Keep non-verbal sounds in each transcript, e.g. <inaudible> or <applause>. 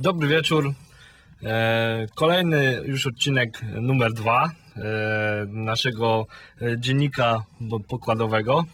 Dobry wieczór. E, Kolejny już odcinek numer dwa e, naszego e, dziennika pokładowego.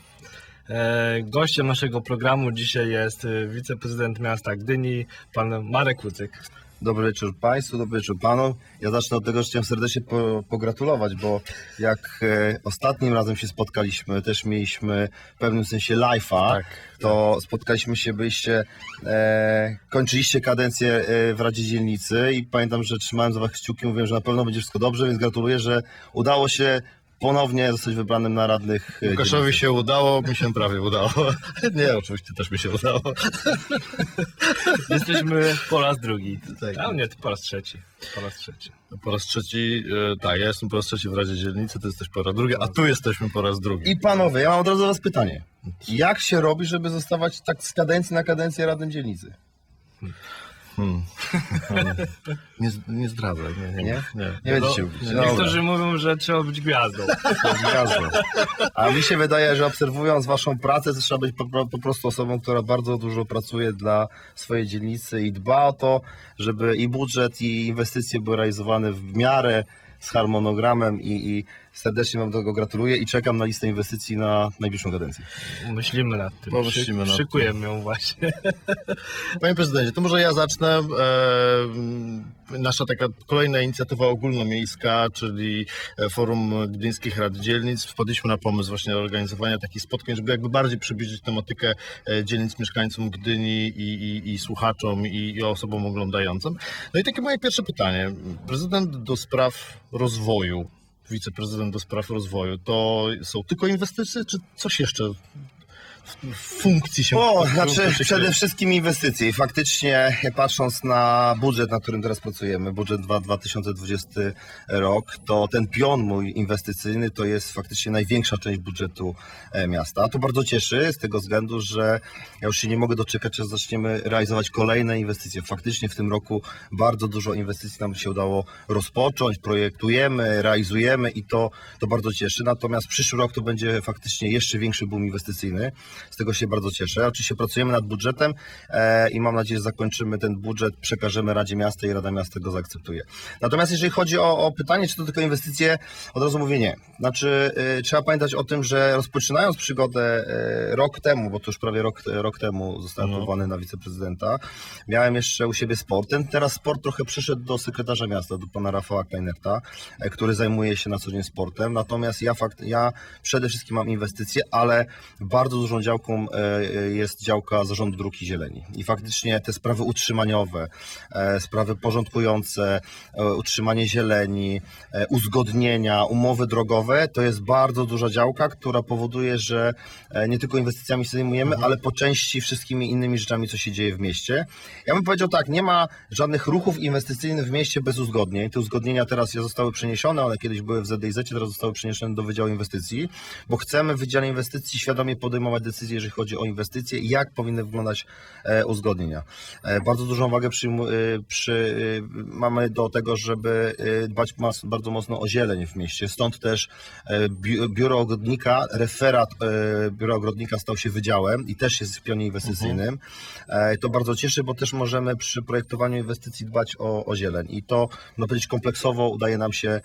Gościem naszego programu dzisiaj jest wiceprezydent miasta Gdyni, pan Marek Łucyk. Dobry wieczór Państwu, dobry wieczór Panu. Ja zacznę od tego, że chciałem serdecznie po, pogratulować, bo jak e, ostatnim razem się spotkaliśmy, też mieliśmy w pewnym sensie live'a, Tak. to spotkaliśmy się, byliście, e, kończyliście kadencję e, w Radzie Dzielnicy i pamiętam, że trzymałem za Was kciuki, mówiłem, że na pewno będzie wszystko dobrze, więc gratuluję, że udało się ponownie zostać wybranym na radnych e, Łukaszowi się udało, mi się prawie udało. <laughs> Nie, oczywiście też mi się udało. Jesteśmy po raz drugi. Tak. A nie, to po raz trzeci. Po raz trzeci. Po raz trzeci, e, tak, ja jestem po raz trzeci w Radzie Dzielnicy, ty jesteś po raz drugi, a tu jesteśmy po raz drugi. I panowie, ja mam od razu do Was pytanie. Jak się robi, żeby zostawać tak z kadencji na kadencję radnym dzielnicy? Hmm. <laughs> Nie, nie zdradzaj, nie, nie, Nie? nie. Nie będziecie mówić. Dobra. Niektórzy mówią, że trzeba być gwiazdą. <laughs> Gwiazdą. A mi się wydaje, że obserwując waszą pracę, to trzeba być po, po- po prostu osobą, która bardzo dużo pracuje dla swojej dzielnicy i dba o to, żeby i budżet, i inwestycje były realizowane w miarę z harmonogramem i, i serdecznie wam tego gratuluję i czekam na listę inwestycji na najbliższą kadencję. Myślimy nad tym. Pomyślimy nad tym. Szykujemy ją właśnie. <laughs> Panie prezydencie, to może ja zacznę. E, nasza taka kolejna inicjatywa ogólnomiejska, czyli e, Forum Gdyńskich Rad Dzielnic. Wpadliśmy na pomysł właśnie organizowania takich spotkań, żeby jakby bardziej przybliżyć tematykę e, dzielnic mieszkańcom Gdyni i, i, i słuchaczom i, i osobom oglądającym. No i takie moje pierwsze pytanie. Prezydent do spraw rozwoju, wiceprezydent do spraw rozwoju, to są tylko inwestycje, czy coś jeszcze funkcji się O, znaczy przede wszystkim inwestycje i faktycznie patrząc na budżet, na którym teraz pracujemy, budżet 2 2020 rok, to ten pion mój inwestycyjny to jest faktycznie największa część budżetu e, miasta. To bardzo cieszy z tego względu, że ja już się nie mogę doczekać, że zaczniemy realizować kolejne inwestycje. Faktycznie w tym roku bardzo dużo inwestycji nam się udało rozpocząć, projektujemy, realizujemy i to, to bardzo cieszy. Natomiast przyszły rok to będzie faktycznie jeszcze większy boom inwestycyjny. Z tego się bardzo cieszę. Oczywiście pracujemy nad budżetem e, i mam nadzieję, że zakończymy ten budżet, przekażemy Radzie Miasta i Rada Miasta go zaakceptuje. Natomiast jeżeli chodzi o, o pytanie, czy to tylko inwestycje, od razu mówię nie. Znaczy, e, trzeba pamiętać o tym, że rozpoczynając przygodę e, rok temu, bo to już prawie rok, rok temu zostałem Mhm. powołany na wiceprezydenta, miałem jeszcze u siebie sport. Ten teraz sport trochę przeszedł do sekretarza miasta, do pana Rafała Kleinerta, który zajmuje się na co dzień sportem. Natomiast ja, fakt, ja przede wszystkim mam inwestycje, ale bardzo dużą działką e, e, jest działka zarządu dróg i zieleni. I faktycznie te sprawy utrzymaniowe, e, sprawy porządkujące, utrzymanie zieleni, uzgodnienia, umowy drogowe, to jest bardzo duża działka, która powoduje, że nie tylko inwestycjami się zajmujemy, ale po części wszystkimi innymi rzeczami, co się dzieje w mieście. Ja bym powiedział tak, nie ma żadnych ruchów inwestycyjnych w mieście bez uzgodnień. Te uzgodnienia teraz zostały przeniesione, one kiedyś były w ZDIZ, teraz zostały przeniesione do Wydziału Inwestycji, bo chcemy w Wydziale Inwestycji świadomie podejmować decyzje, jeżeli chodzi o inwestycje i jak powinny wyglądać e, uzgodnienia. E, bardzo dużą wagę przyjmu, e, przy, mamy do tego, żeby dbać bardzo mocno o zieleń w mieście. Stąd też bi, biuro ogrodnika, referat biura ogrodnika stał się wydziałem i też jest w pionie inwestycyjnym. E, to bardzo cieszy, bo też możemy przy projektowaniu inwestycji dbać o, o zieleń i to, no powiedzieć, kompleksowo udaje nam się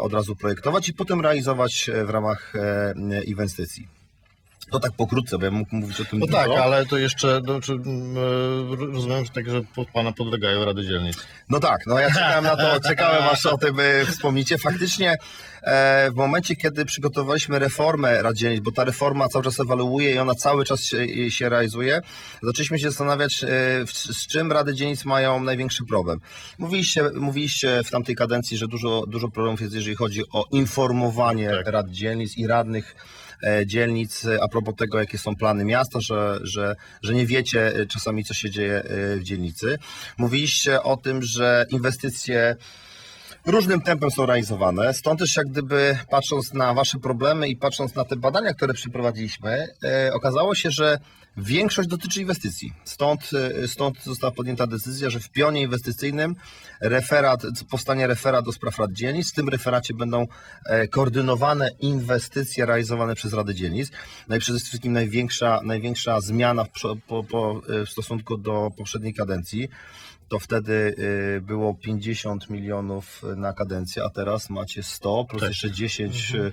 od razu projektować i potem realizować w ramach inwestycji. To tak pokrótce, bo ja mógł mówić o tym No tak, ale to jeszcze, no, czy, e, rozumiem, że tak, że pod pana podlegają Rady Dzielnic. No tak, no ja czekałem na to, <laughs> czekałem aż o tym e, wspomnicie. Faktycznie e, w momencie, kiedy przygotowaliśmy reformę Rad Dzielnic, bo ta reforma cały czas ewaluuje i ona cały czas się, się realizuje, zaczęliśmy się zastanawiać, z czym Rady Dzielnic mają największy problem. Mówiliście, mówiliście w tamtej kadencji, że dużo, dużo problemów jest, jeżeli chodzi o informowanie Tak. Rad Dzielnic i radnych dzielnic e, a propos tego, jakie są plany miasta, że, że, że nie wiecie e, czasami, co się dzieje e, w dzielnicy. Mówiliście o tym, że inwestycje różnym tempem są realizowane. Stąd też jak gdyby patrząc na Wasze problemy i patrząc na te badania, które przeprowadziliśmy, e, okazało się, że większość dotyczy inwestycji. Stąd, e, stąd została podjęta decyzja, że w pionie inwestycyjnym referat, powstanie referat do spraw rad dzielnic. W tym referacie będą e, koordynowane inwestycje realizowane przez Rady Dzielnic. No i przede wszystkim największa, największa zmiana w, po, po, w stosunku do poprzedniej kadencji to wtedy y, było 50 milionów na kadencję, a teraz macie 100 plus Tak. jeszcze 10 Mhm.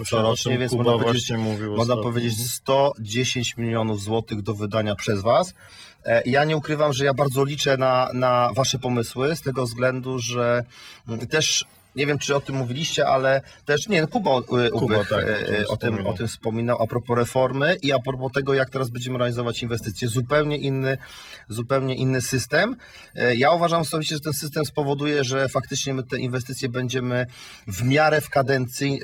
y, corocznie, więc Kuba można powiedzieć, można powiedzieć 110 milionów złotych do wydania przez Was. E, Ja nie ukrywam, że ja bardzo liczę na, na Wasze pomysły, z tego względu, że mm, też nie wiem, czy o tym mówiliście, ale też nie, Kuba, e, Ubych, tak, e, o tym o, tym, wspominał. a propos reformy i a propos tego, jak teraz będziemy realizować inwestycje. Zupełnie inny, zupełnie inny system. E, Ja uważam osobiście, że ten system spowoduje, że faktycznie my te inwestycje będziemy w miarę w kadencji,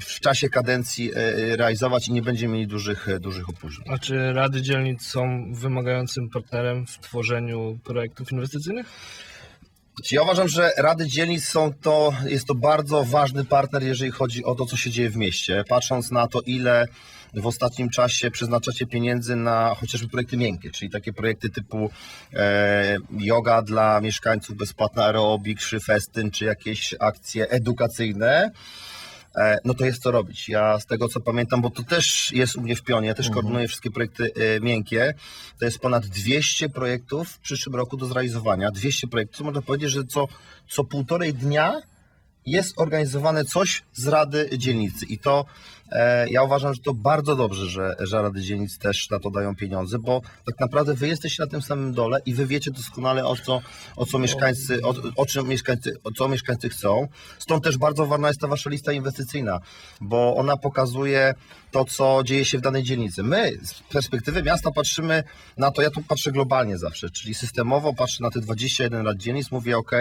w czasie kadencji realizować i nie będziemy mieli dużych, dużych opóźnień. A czy rady dzielnic są wymagającym partnerem w tworzeniu projektów inwestycyjnych? Ja uważam, że Rady Dzielnic są to, jest to bardzo ważny partner, jeżeli chodzi o to, co się dzieje w mieście. Patrząc na to, ile w ostatnim czasie przeznaczacie pieniędzy na chociażby projekty miękkie, czyli takie projekty typu e, yoga dla mieszkańców, bezpłatna aerobik, czy festyn, czy jakieś akcje edukacyjne. E, no to jest co robić. Ja z tego co pamiętam, bo to też jest u mnie w pionie, ja też koordynuję wszystkie projekty e, miękkie. To jest ponad 200 projektów w przyszłym roku do zrealizowania. 200 projektów, można powiedzieć, że co, co półtorej dnia jest organizowane coś z Rady Dzielnicy. I to ja uważam, że to bardzo dobrze, że, że Rady Dzielnic też na to dają pieniądze, bo tak naprawdę wy jesteście na tym samym dole i wy wiecie doskonale o co, o co mieszkańcy, o, o czym mieszkańcy, o co mieszkańcy chcą. Stąd też bardzo ważna jest ta wasza lista inwestycyjna, bo ona pokazuje to, co dzieje się w danej dzielnicy. My z perspektywy miasta patrzymy na to, ja tu patrzę globalnie zawsze, czyli systemowo patrzę na te 21 lat dzielnic, mówię ok,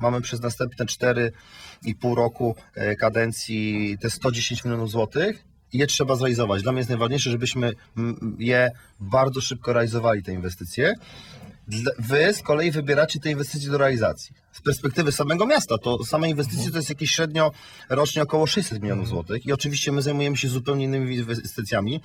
mamy przez następne 4,5 roku e, kadencji te 110 milionów złotych i je trzeba zrealizować. Dla mnie jest najważniejsze, żebyśmy je bardzo szybko realizowali, te inwestycje. Wy z kolei wybieracie te inwestycje do realizacji. Z perspektywy samego miasta, to same inwestycje to jest jakieś średnio rocznie około 600 milionów złotych i oczywiście my zajmujemy się zupełnie innymi inwestycjami.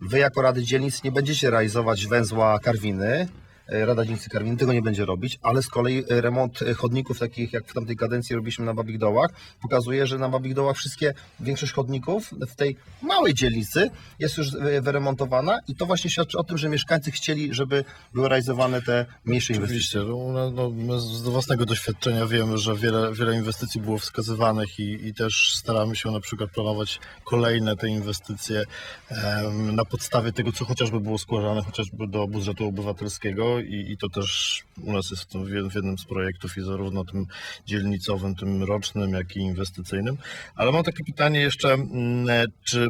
Wy jako Rady Dzielnic nie będziecie realizować węzła Karwiny, Rada Dzielnicy Karwiny tego nie będzie robić, ale z kolei e, remont e, chodników, takich jak w tamtej kadencji robiliśmy na Babich Dołach, pokazuje, że na Babich Dołach wszystkie, większość chodników w tej małej dzielnicy jest już e, wyremontowana i to właśnie świadczy o tym, że mieszkańcy chcieli, żeby były realizowane te mniejsze inwestycje. Oczywiście, no, no, my z własnego doświadczenia wiemy, że wiele, wiele inwestycji było wskazywanych i, i też staramy się na przykład planować kolejne te inwestycje em, na podstawie tego, co chociażby było składane chociażby do budżetu obywatelskiego i, i to też u nas jest tym, w jed- w jednym z projektów i zarówno tym dzielnicowym, tym rocznym, jak i inwestycyjnym. Ale mam takie pytanie jeszcze, mm, czy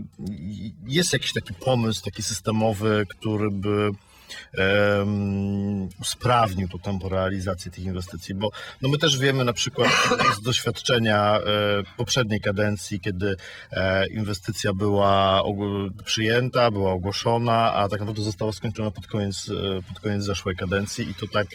jest jakiś taki pomysł, taki systemowy, który by em, usprawnił to tempo realizacji tych inwestycji, bo no my też wiemy na przykład z doświadczenia e, poprzedniej kadencji, kiedy e, inwestycja była przyjęta, była ogłoszona, a tak naprawdę została skończona pod koniec, e, pod koniec zeszłej kadencji i to tak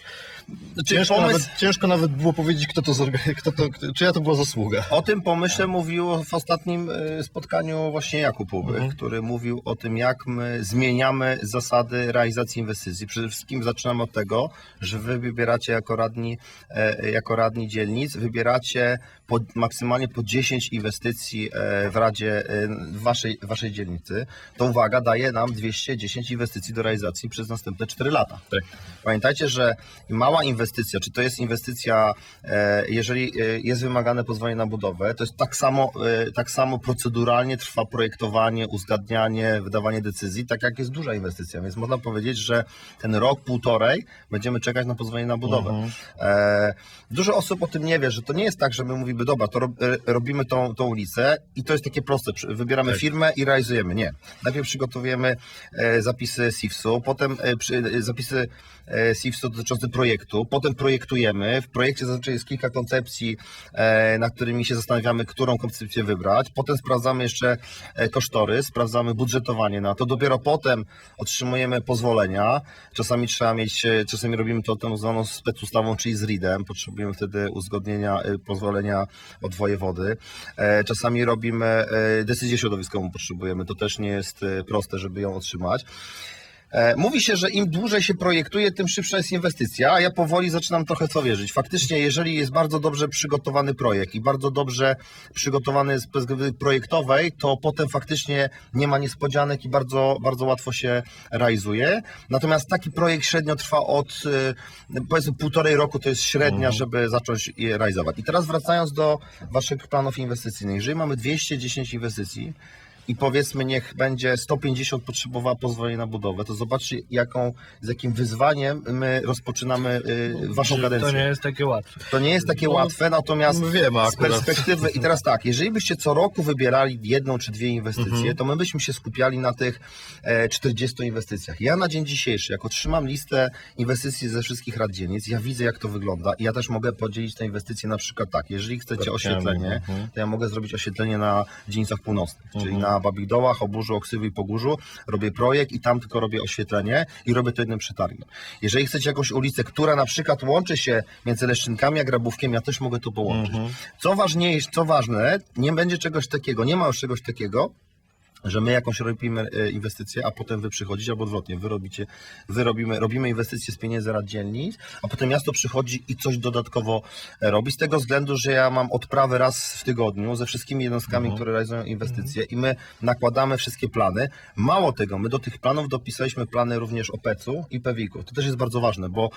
ciężko, pomysł- nawet, ciężko nawet było powiedzieć, kto to, zorga- <laughs> kto to czyja to była zasługa. O tym pomyśle mówił w ostatnim e, spotkaniu właśnie Jakub Ubych, Mhm. który mówił o tym, jak my zmieniamy zasady realizacji inwestycji. Przede wszystkim zaczynamy od tego, że wy wybieracie jako radni, e, jako radni dzielnic, wybieracie po, maksymalnie po 10 inwestycji e, w Radzie e, w waszej, waszej dzielnicy. To uwaga, daje nam 210 inwestycji do realizacji przez następne 4 lata. Tak. Pamiętajcie, że mała inwestycja, czy to jest inwestycja, e, jeżeli jest wymagane pozwolenie na budowę, to jest tak samo, tak samo proceduralnie trwa projektowanie, uzgadnianie, wydawanie decyzji, tak jak jest duża inwestycja. Więc można powiedzieć, że ten rok, półtorej będziemy czekać na pozwolenie na budowę. Mhm. Dużo osób o tym nie wie, że to nie jest tak, że my mówimy, dobra, to e, robimy tą, tą ulicę i to jest takie proste, wybieramy Tak. firmę i realizujemy. Nie. Najpierw przygotowujemy e, zapisy SIFS-u, potem e, zapisy SIFS-u dotyczące projektu, potem projektujemy. W projekcie zazwyczaj jest kilka koncepcji, na którymi się zastanawiamy, którą koncepcję wybrać. Potem sprawdzamy jeszcze kosztory, sprawdzamy budżetowanie na to. Dopiero potem otrzymujemy pozwolenia. Czasami trzeba mieć, czasami robimy to tą zwaną specustawą, czyli z RID-em. Potrzebujemy wtedy uzgodnienia, pozwolenia od wojewody. E, Czasami robimy e, decyzję środowiskową, potrzebujemy. To też nie jest e, proste, żeby ją otrzymać. E, Mówi się, że im dłużej się projektuje, tym szybsza jest inwestycja, a ja powoli zaczynam trochę to wierzyć. Faktycznie, jeżeli jest bardzo dobrze przygotowany projekt i bardzo dobrze przygotowany z perspektywy projektowej, to potem faktycznie nie ma niespodzianek i bardzo, bardzo łatwo się realizuje. Natomiast taki projekt średnio trwa od e, powiedzmy półtorej roku, to jest średnia, żeby zacząć je realizować. I teraz wracając do Waszych planów inwestycyjnych. Jeżeli mamy 210 inwestycji, i powiedzmy niech będzie 150 potrzebowała pozwolenia na budowę, to zobaczcie jaką, z jakim wyzwaniem my rozpoczynamy y, waszą To kadencję. nie jest takie łatwe. To nie jest takie No, łatwe, natomiast my wiemy z perspektywy i teraz tak, jeżeli byście co roku wybierali jedną czy dwie inwestycje, Mhm. to my byśmy się skupiali na tych e, 40 inwestycjach. Ja na dzień dzisiejszy, jak otrzymam listę inwestycji ze wszystkich rad dzielnic, ja widzę jak to wygląda i ja też mogę podzielić te inwestycje na przykład tak, jeżeli chcecie Parkiami, oświetlenie, mhm. to ja mogę zrobić oświetlenie na dzielnicach północnych, czyli Mhm. Na Babigdołach, Oburzu, Oksywiu i Pogórzu. Robię projekt i tam tylko robię oświetlenie i robię to jednym przetargiem. Jeżeli chcecie jakąś ulicę, która na przykład łączy się między Leszczynkami a Grabówkiem, ja też mogę to połączyć. Mhm. Co ważniejsze, co ważne, nie będzie czegoś takiego, nie ma już czegoś takiego, że my jakąś robimy e, inwestycję, a potem wy przychodzicie, albo odwrotnie, wy robicie, wy robimy, robimy inwestycje z pieniędzy rad dzielnic, a potem miasto przychodzi i coś dodatkowo e, robi, z tego względu, że ja mam odprawy raz w tygodniu ze wszystkimi jednostkami, Mhm. które realizują inwestycje i my nakładamy wszystkie plany. Mało tego, my do tych planów dopisaliśmy plany również OPEC-u i PEWIK-u. To też jest bardzo ważne, bo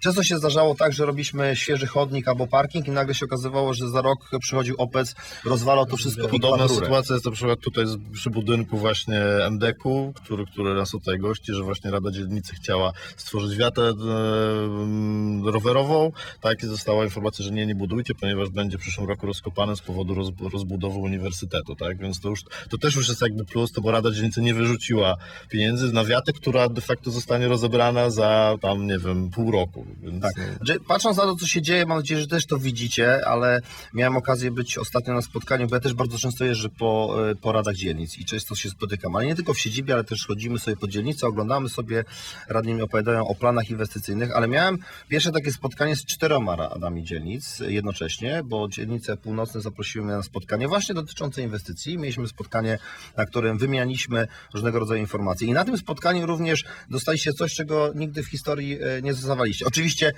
często się zdarzało tak, że robiliśmy świeży chodnik albo parking i nagle się okazywało, że za rok przychodził OPEC, rozwalał to wszystko i Podobna sytuacja jest na przykład tutaj z- przy budynku właśnie MDK-u, który, który nas tutaj gości, że właśnie Rada Dzielnicy chciała stworzyć wiatę e, mm, rowerową, tak i została informacja, że nie, nie budujcie, ponieważ będzie w przyszłym roku rozkopane z powodu roz, rozbudowy uniwersytetu, tak, więc to już, to też już jest jakby plus, to bo Rada Dzielnicy nie wyrzuciła pieniędzy na wiatę, która de facto zostanie rozebrana za tam, nie wiem, pół roku, więc Tak. no, Znaczy, patrząc na to, co się dzieje, mam nadzieję, że też to widzicie, ale miałem okazję być ostatnio na spotkaniu, bo ja też bardzo często jeżdżę po, e, po radach dzielnic i często się spotykam, ale nie tylko w siedzibie, ale też chodzimy sobie po dzielnicy, oglądamy sobie, radni mi opowiadają o planach inwestycyjnych, ale miałem pierwsze takie spotkanie z czteroma radami dzielnic jednocześnie, bo dzielnice północne zaprosiły mnie na spotkanie właśnie dotyczące inwestycji. Mieliśmy spotkanie, na którym wymianiliśmy różnego rodzaju informacje i na tym spotkaniu również dostaliście coś, czego nigdy w historii e, nie dostawaliście. Oczywiście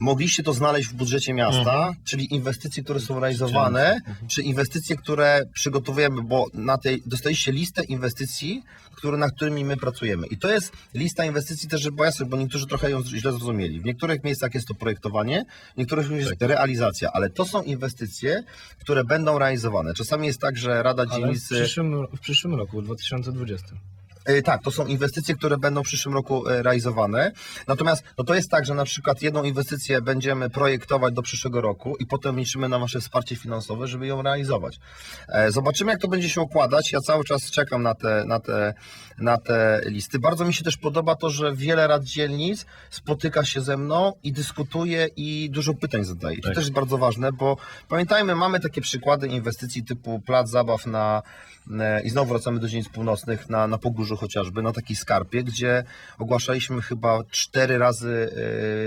mogliście to znaleźć w budżecie miasta, czyli inwestycje, które są realizowane, czy inwestycje, które przygotowujemy, bo na tej dostaliście listę inwestycji, które, na którymi my pracujemy. I to jest lista inwestycji też, żeby była jasność, bo niektórzy trochę ją źle zrozumieli. W niektórych miejscach jest to projektowanie, w niektórych jest realizacja, ale to są inwestycje, które będą realizowane. Czasami jest tak, że Rada Ale w Dzielnicy... przyszłym, w przyszłym roku, w 2020. E, Tak, to są inwestycje, które będą w przyszłym roku e, realizowane. Natomiast no to jest tak, że na przykład jedną inwestycję będziemy projektować do przyszłego roku i potem liczymy na Wasze wsparcie finansowe, żeby ją realizować. E, Zobaczymy, jak to będzie się układać. Ja cały czas czekam na te, na te, na te listy. Bardzo mi się też podoba to, że wiele rad dzielnic spotyka się ze mną i dyskutuje i dużo pytań zadaje. To Tak. też jest bardzo ważne, bo pamiętajmy, mamy takie przykłady inwestycji typu plac zabaw na i znowu wracamy do dzielnic północnych, na, na Pogórzu chociażby, na takiej skarpie, gdzie ogłaszaliśmy chyba cztery razy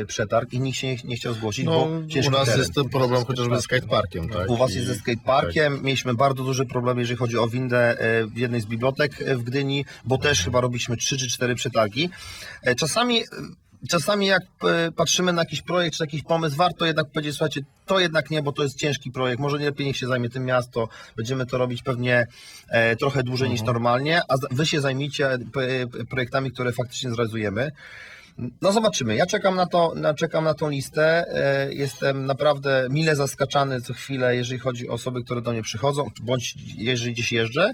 e, przetarg i nikt się nie, nie chciał zgłosić, no, bo u nas teren. jest ten problem chociażby z skateparkiem, tak, U Was I- jest ze skateparkiem. Mieliśmy bardzo duży problem, jeżeli chodzi o windę e, w jednej z bibliotek e, w Gdyni, bo też chyba robiliśmy trzy czy cztery przetargi. E, Czasami, e, czasami jak e, patrzymy na jakiś projekt czy jakiś pomysł, warto jednak powiedzieć, słuchajcie, to jednak nie, bo to jest ciężki projekt, może nie lepiej niech się zajmie tym miasto, będziemy to robić pewnie e, trochę dłużej niż normalnie, a Wy się zajmijcie e, projektami, które faktycznie zrealizujemy. No zobaczymy. Ja czekam na to, na, czekam na tą listę. Jestem naprawdę mile zaskaczany co chwilę, jeżeli chodzi o osoby, które do mnie przychodzą, bądź jeżeli gdzieś jeżdżę.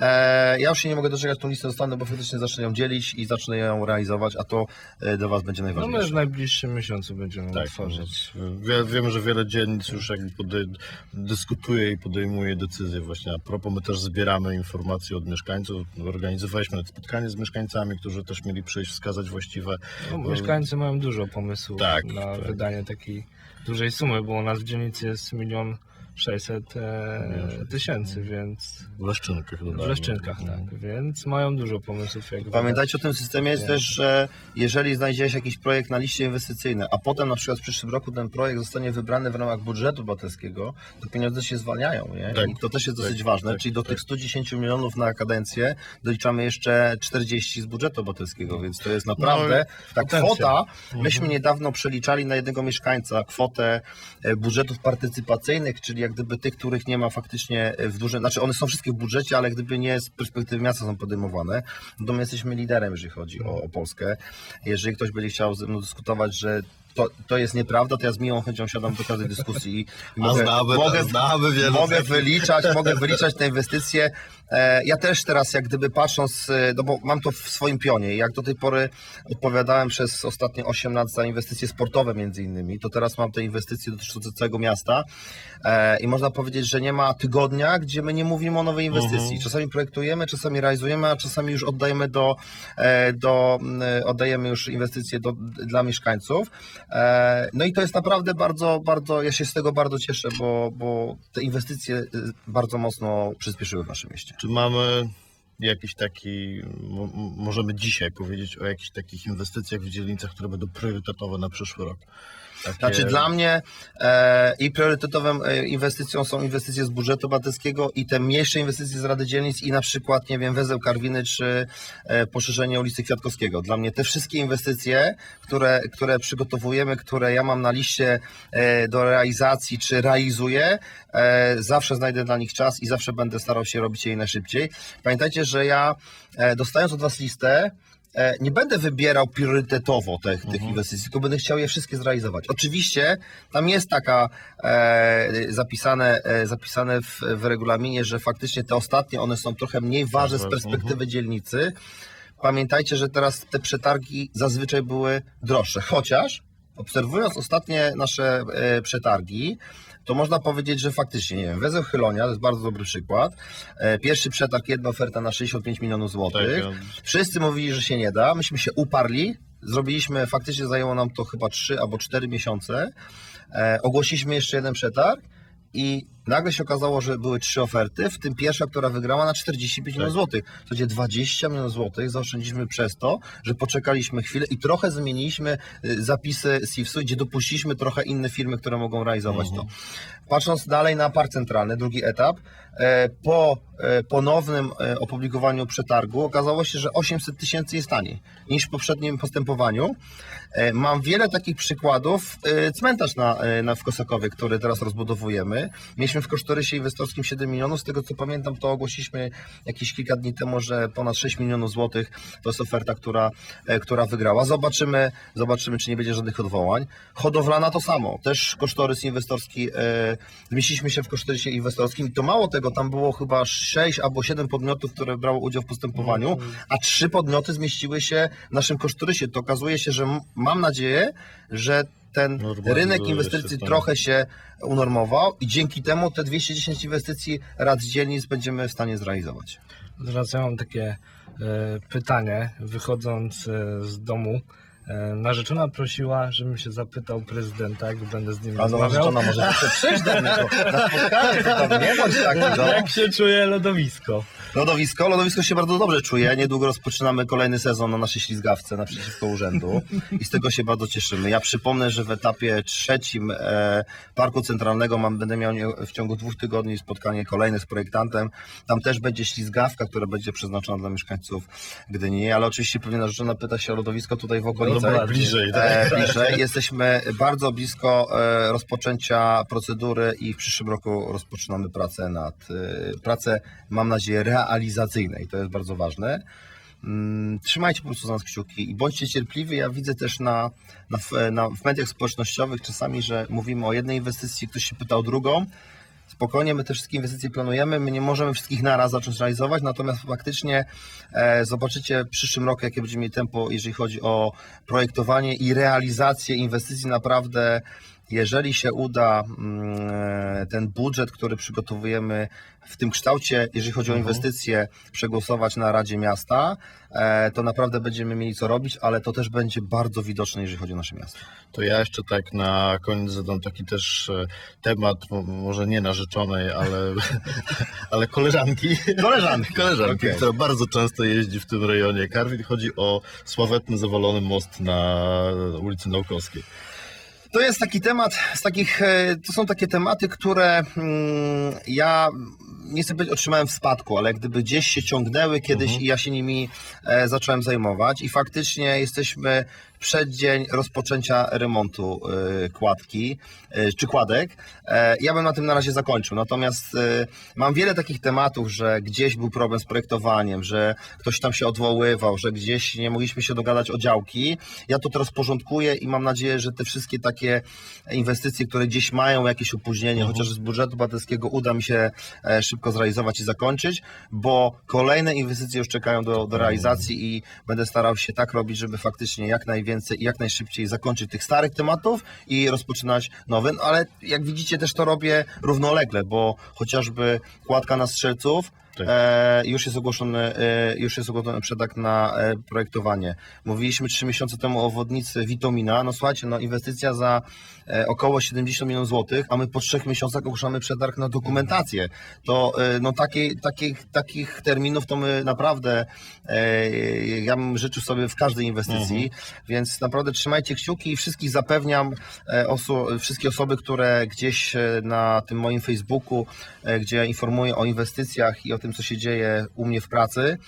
E, Ja już się nie mogę doczekać, tą listę dostanę, bo faktycznie zacznę ją dzielić i zacznę ją realizować, a to e, dla Was będzie No my najważniejsze. w najbliższym miesiącu będziemy Tak, tworzyć. wie, wiemy, że wiele dzielnic już jakby podej, dyskutuje i podejmuje decyzje właśnie. A propos, my też zbieramy informacje od mieszkańców. Organizowaliśmy spotkanie z mieszkańcami, którzy też mieli przyjść, wskazać właściwe. No, mieszkańcy mają dużo pomysłów Tak, na tak. wydanie takiej dużej sumy, bo u nas w dzielnicy jest milion 600 e, tysięcy, więc W Leszczynkach w. Leszczynkach, tak, więc mają dużo pomysłów. Jak Pamiętajcie o tym systemie jest też, że jeżeli znajdziesz jakiś projekt na liście inwestycyjnej, a potem na przykład w przyszłym roku ten projekt zostanie wybrany w ramach budżetu obywatelskiego, to pieniądze się zwalniają, nie? Tak. I to też jest dosyć Tak, ważne, tak, czyli do tak. tych 110 milionów na kadencję doliczamy jeszcze 40 z budżetu obywatelskiego, więc to jest naprawdę ta potencjał. kwota, Mhm. myśmy niedawno przeliczali na jednego mieszkańca kwotę e, budżetów partycypacyjnych, czyli jak gdyby tych, których nie ma faktycznie w dużym, znaczy one są wszystkie w budżecie, ale gdyby nie z perspektywy miasta są podejmowane, to my jesteśmy liderem, jeżeli chodzi o, o Polskę. Jeżeli ktoś będzie chciał ze mną dyskutować, że to, to jest nieprawda, to ja z miłą chęcią siadam do każdej dyskusji i A znamy, mogę, znamy wiele mogę wyliczać, <laughs> mogę wyliczać te inwestycje. E, Ja też teraz jak gdyby patrząc, e, no bo mam to w swoim pionie, jak do tej pory odpowiadałem przez ostatnie 8 lat za inwestycje sportowe między innymi, to teraz mam te inwestycje dotyczące całego miasta E, i można powiedzieć, że nie ma tygodnia, gdzie my nie mówimy o nowej inwestycji. Mhm. Czasami projektujemy, czasami realizujemy, a czasami już oddajemy do, do m, oddajemy już inwestycje do, dla mieszkańców. E, No i to jest naprawdę bardzo, bardzo, ja się z tego bardzo cieszę, bo, bo te inwestycje y, bardzo mocno przyspieszyły w naszym mieście. Czy mamy jakiś taki, możemy dzisiaj powiedzieć o jakichś takich inwestycjach w dzielnicach, które będą priorytetowe na przyszły rok? Takie... Znaczy dla mnie e, i priorytetową e, inwestycją są inwestycje z budżetu obywatelskiego i te mniejsze inwestycje z Rady Dzielnic i na przykład, nie wiem, Wezeł Karwiny czy e, poszerzenie ulicy Kwiatkowskiego. Dla mnie te wszystkie inwestycje, które, które przygotowujemy, które ja mam na liście e, do realizacji czy realizuję, e, zawsze znajdę dla nich czas i zawsze będę starał się robić je najszybciej. Pamiętajcie, że ja e, dostając od Was listę, nie będę wybierał priorytetowo tych, tych inwestycji, tylko będę chciał je wszystkie zrealizować. Oczywiście tam jest taka e, zapisane, e, zapisane w, w regulaminie, że faktycznie te ostatnie, one są trochę mniej ważne z perspektywy dzielnicy. Pamiętajcie, że teraz te przetargi zazwyczaj były droższe, chociaż obserwując ostatnie nasze e, przetargi, to można powiedzieć, że faktycznie, nie wiem, Wezeł Chylonia, to jest bardzo dobry przykład. E, Pierwszy przetarg, jedna oferta na 65 milionów Tak, złotych. ja- Wszyscy mówili, że się nie da. Myśmy się uparli. Zrobiliśmy, faktycznie zajęło nam to chyba 3 albo 4 miesiące. E, ogłosiliśmy jeszcze jeden przetarg i nagle się okazało, że były trzy oferty, w tym pierwsza, która wygrała na 45 milionów złotych. To gdzie 20 milionów złotych zaoszczędziliśmy przez to, że poczekaliśmy chwilę i trochę zmieniliśmy y, zapisy SIFS-u, gdzie dopuściliśmy trochę inne firmy, które mogą realizować to. Patrząc dalej na park centralny, drugi etap, po e, ponownym e, opublikowaniu przetargu okazało się, że 800 tysięcy jest taniej niż w poprzednim postępowaniu. E, Mam wiele takich przykładów. E, Cmentarz na, e, na w Kosakowie, który teraz rozbudowujemy. Mieliśmy w kosztorysie inwestorskim 7 milionów. Z tego co pamiętam, to ogłosiliśmy jakieś kilka dni temu, że ponad 6 milionów złotych to jest oferta, która, e, która wygrała. Zobaczymy, zobaczymy, czy nie będzie żadnych odwołań. Hodowlana to samo. Też kosztorys inwestorski. E, zmieściliśmy się w kosztorysie inwestorskim i to mało tego, tam było chyba 6 albo 7 podmiotów, które brało udział w postępowaniu, a trzy podmioty zmieściły się w naszym kosztorysie. To okazuje się, że mam nadzieję, że ten Normalizuje rynek się inwestycji to. trochę się unormował i dzięki temu te 210 inwestycji rad z dzielnic będziemy w stanie zrealizować. Teraz ja mam takie e, pytanie, wychodząc e, z domu. E, narzeczona prosiła, żebym się zapytał prezydenta, jak będę z nim A no, rozmawiał. żona może jeszcze przyjść do mnie to na spotkanie, to tam nie bądź taki, no. <laughs> Jak się czuje lodowisko? Lodowisko, lodowisko się bardzo dobrze czuje. Niedługo rozpoczynamy kolejny sezon na naszej ślizgawce naprzeciwko urzędu i z tego się bardzo cieszymy. Ja przypomnę, że w etapie trzecim e, Parku Centralnego mam, będę miał nie- w ciągu dwóch tygodni spotkanie kolejne z projektantem. Tam też będzie ślizgawka, która będzie przeznaczona dla mieszkańców Gdyni, ale oczywiście pewnie narzeczona pyta się o lodowisko tutaj w okolicach. Dobra, bliżej, tak? E, bliżej. Jesteśmy bardzo blisko e, rozpoczęcia procedury i w przyszłym roku rozpoczynamy pracę nad e, pracę, mam nadzieję, realizacyjnej. To jest bardzo ważne. Mm, Trzymajcie po prostu za nas kciuki i bądźcie cierpliwi. Ja widzę też na, na, w- na, w mediach społecznościowych czasami, że mówimy o jednej inwestycji, ktoś się pyta o drugą. Spokojnie, my te wszystkie inwestycje planujemy, my nie możemy wszystkich naraz zacząć realizować, natomiast faktycznie e, zobaczycie w przyszłym roku, jakie będziemy mieli tempo, jeżeli chodzi o projektowanie i realizację inwestycji. Naprawdę jeżeli się uda mm, ten budżet, który przygotowujemy w tym kształcie, jeżeli chodzi o Mhm. inwestycje, przegłosować na Radzie Miasta, e, to naprawdę będziemy mieli co robić, ale to też będzie bardzo widoczne, jeżeli chodzi o nasze miasto. To ja jeszcze tak na koniec zadam taki też e, temat, mo- może nie narzeczonej, ale, <laughs> ale koleżanki. Koleżanki. <laughs> Koleżanki, Okej. która bardzo często jeździ w tym rejonie Karwin. Chodzi o sławetny, zawalony most na ulicy Naukowskiej. To jest taki temat, z takich, e, to są takie tematy, które mm, ja nie chcę powiedzieć otrzymałem w spadku, ale gdyby gdzieś się ciągnęły kiedyś Mhm. i ja się nimi e, zacząłem zajmować i faktycznie jesteśmy przeddzień rozpoczęcia remontu e, kładki e, czy kładek. E, ja bym na tym na razie zakończył, natomiast e, mam wiele takich tematów, że gdzieś był problem z projektowaniem, że ktoś tam się odwoływał, że gdzieś nie mogliśmy się dogadać o działki. Ja to teraz porządkuję i mam nadzieję, że te wszystkie takie inwestycje, które gdzieś mają jakieś opóźnienie, Mhm. chociaż z budżetu obywatelskiego uda mi się e, szybko zrealizować i zakończyć, bo kolejne inwestycje już czekają do, do realizacji i będę starał się tak robić, żeby faktycznie jak najwięcej i jak najszybciej zakończyć tych starych tematów i rozpoczynać nowe. No, ale jak widzicie też to robię równolegle, bo chociażby kładka na strzelców. E, już jest ogłoszony, e, już jest ogłoszony przetarg na e, projektowanie. Mówiliśmy trzy miesiące temu o wodnicy Witomina. No słuchajcie, no inwestycja za e, około 70 milionów złotych, a my po trzech miesiącach ogłaszamy przetarg na dokumentację. To e, no takiej, takich, takich terminów to my naprawdę e, ja bym życzył sobie w każdej inwestycji, więc naprawdę trzymajcie kciuki i wszystkich zapewniam, e, oso- wszystkie osoby, które gdzieś e, na tym moim Facebooku, e, gdzie informuję o inwestycjach i o tym, co się dzieje u mnie w pracy.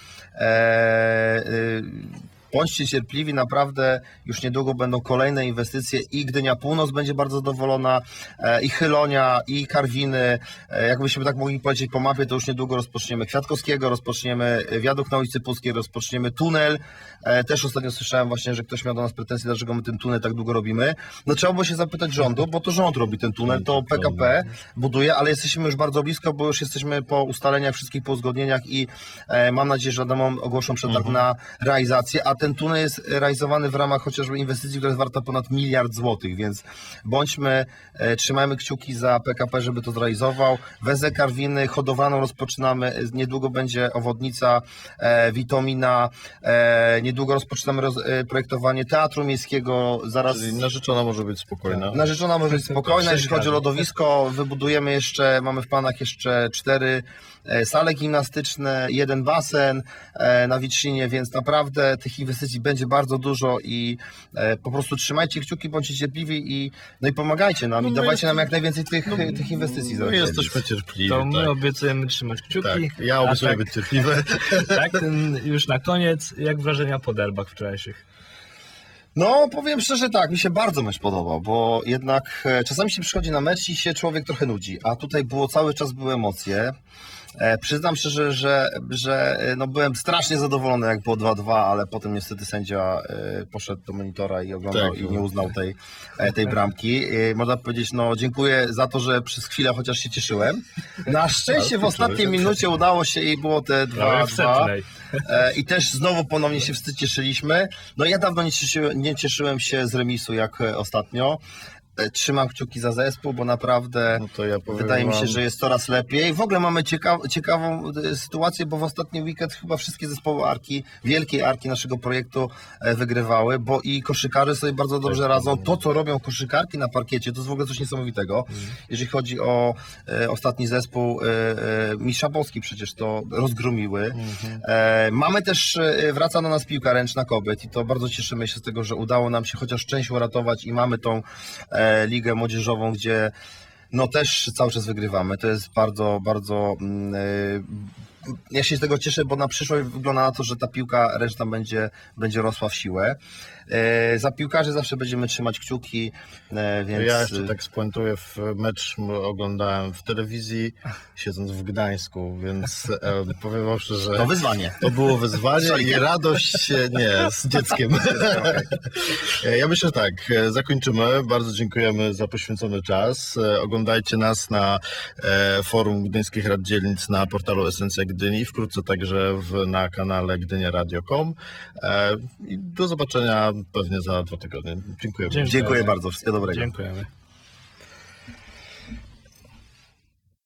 E, Bądźcie cierpliwi, naprawdę już niedługo będą kolejne inwestycje i Gdynia Północ będzie bardzo zadowolona, e, i Chylonia, i Karwiny. E, Jakbyśmy tak mogli powiedzieć po mapie, to już niedługo rozpoczniemy Kwiatkowskiego, rozpoczniemy wiadukt na ulicy Puskiej, rozpoczniemy tunel. E, Też ostatnio słyszałem właśnie, że ktoś miał do nas pretensje, dlaczego my ten tunel tak długo robimy. No trzeba było się zapytać rządu, bo to rząd robi ten tunel, to PKP buduje, ale jesteśmy już bardzo blisko, bo już jesteśmy po ustaleniach wszystkich, po uzgodnieniach i e, mam nadzieję, że Adamom ogłoszą przetarg na realizację, a ten tunel jest realizowany w ramach chociażby inwestycji, która jest warta ponad miliard złotych, więc bądźmy, e, trzymajmy kciuki za PKP, żeby to zrealizował. Wezę Karwiny, hodowaną rozpoczynamy, niedługo będzie owodnica e, Witomina, e, niedługo rozpoczynamy roz, projektowanie Teatru Miejskiego, zaraz... Czyli narzeczona może być spokojna. Narzeczona może być spokojna, jeśli chodzi o lodowisko, wybudujemy jeszcze, mamy w planach jeszcze cztery sale gimnastyczne, jeden basen na Witrzynie, więc naprawdę tych inwestycji będzie bardzo dużo i e, po prostu trzymajcie kciuki, bądźcie cierpliwi i, no i pomagajcie nam No i dawajcie jest- nam jak najwięcej tych, tych inwestycji. My jesteśmy cierpliwi. To my tak. obiecujemy trzymać kciuki. tak. Ja obiecuję tak, być cierpliwy. <laughs> tak, ten już na koniec, jak wrażenia po derbach wczorajszych? No, powiem szczerze tak, mi się bardzo mecz podobał, bo jednak e, czasami się przychodzi na mecz i się człowiek trochę nudzi, a tutaj było cały czas były emocje. E, przyznam szczerze, że, że e, no, byłem strasznie zadowolony, jak było 2-2, ale potem niestety sędzia e, poszedł do monitora i oglądał Tak, i no. nie uznał tej, tej bramki. Można powiedzieć, no dziękuję za to, że przez chwilę chociaż się cieszyłem. Na szczęście w ostatniej minucie udało się i było te Prawie w 2-2. setnej. E, I też znowu ponownie się wszyscy cieszyliśmy. No ja dawno nie cieszyłem, nie cieszyłem się z remisu jak ostatnio. E, Trzymam kciuki za zespół, bo naprawdę No to ja wydaje mi się, że jest coraz lepiej. W ogóle mamy ciekaw, ciekawą e, sytuację, bo w ostatni weekend chyba wszystkie zespoły Arki, wielkiej Arki naszego projektu e, wygrywały, bo i koszykarze sobie bardzo dobrze Tak, radzą. tak. To, co robią koszykarki na parkiecie, to jest w ogóle coś niesamowitego. Jeżeli chodzi o ostatni zespół, Mistrza Polski przecież to rozgromiły. Mhm. Mamy też, wraca do nas piłka ręczna kobiet i to bardzo cieszymy się z tego, że udało nam się chociaż część uratować i mamy tą ligę młodzieżową, gdzie no też cały czas wygrywamy. To jest bardzo, bardzo. Ja się z tego cieszę, bo na przyszłość wygląda na to, że ta piłka ręczna będzie, będzie rosła w siłę. E, za piłkarzy zawsze będziemy trzymać kciuki, e, więc. Ja jeszcze tak spuentuję, w mecz oglądałem w telewizji, siedząc w Gdańsku, więc e, powiem wam szczerze, To wyzwanie. to było wyzwanie i radość, nie, z dzieckiem. <laughs> E, Ja myślę, że tak, e, zakończymy. Bardzo dziękujemy za poświęcony czas. E, Oglądajcie nas na forum Gdyńskich Rad Dzielnic na portalu Esencja Gdyni, wkrótce także w, na kanale gdyniaradio.com E, i do zobaczenia pewnie za dwa tygodnie. Dziękuję. Dziękuję. Dziękuję bardzo. Wszystkiego dobrego. Dziękujemy.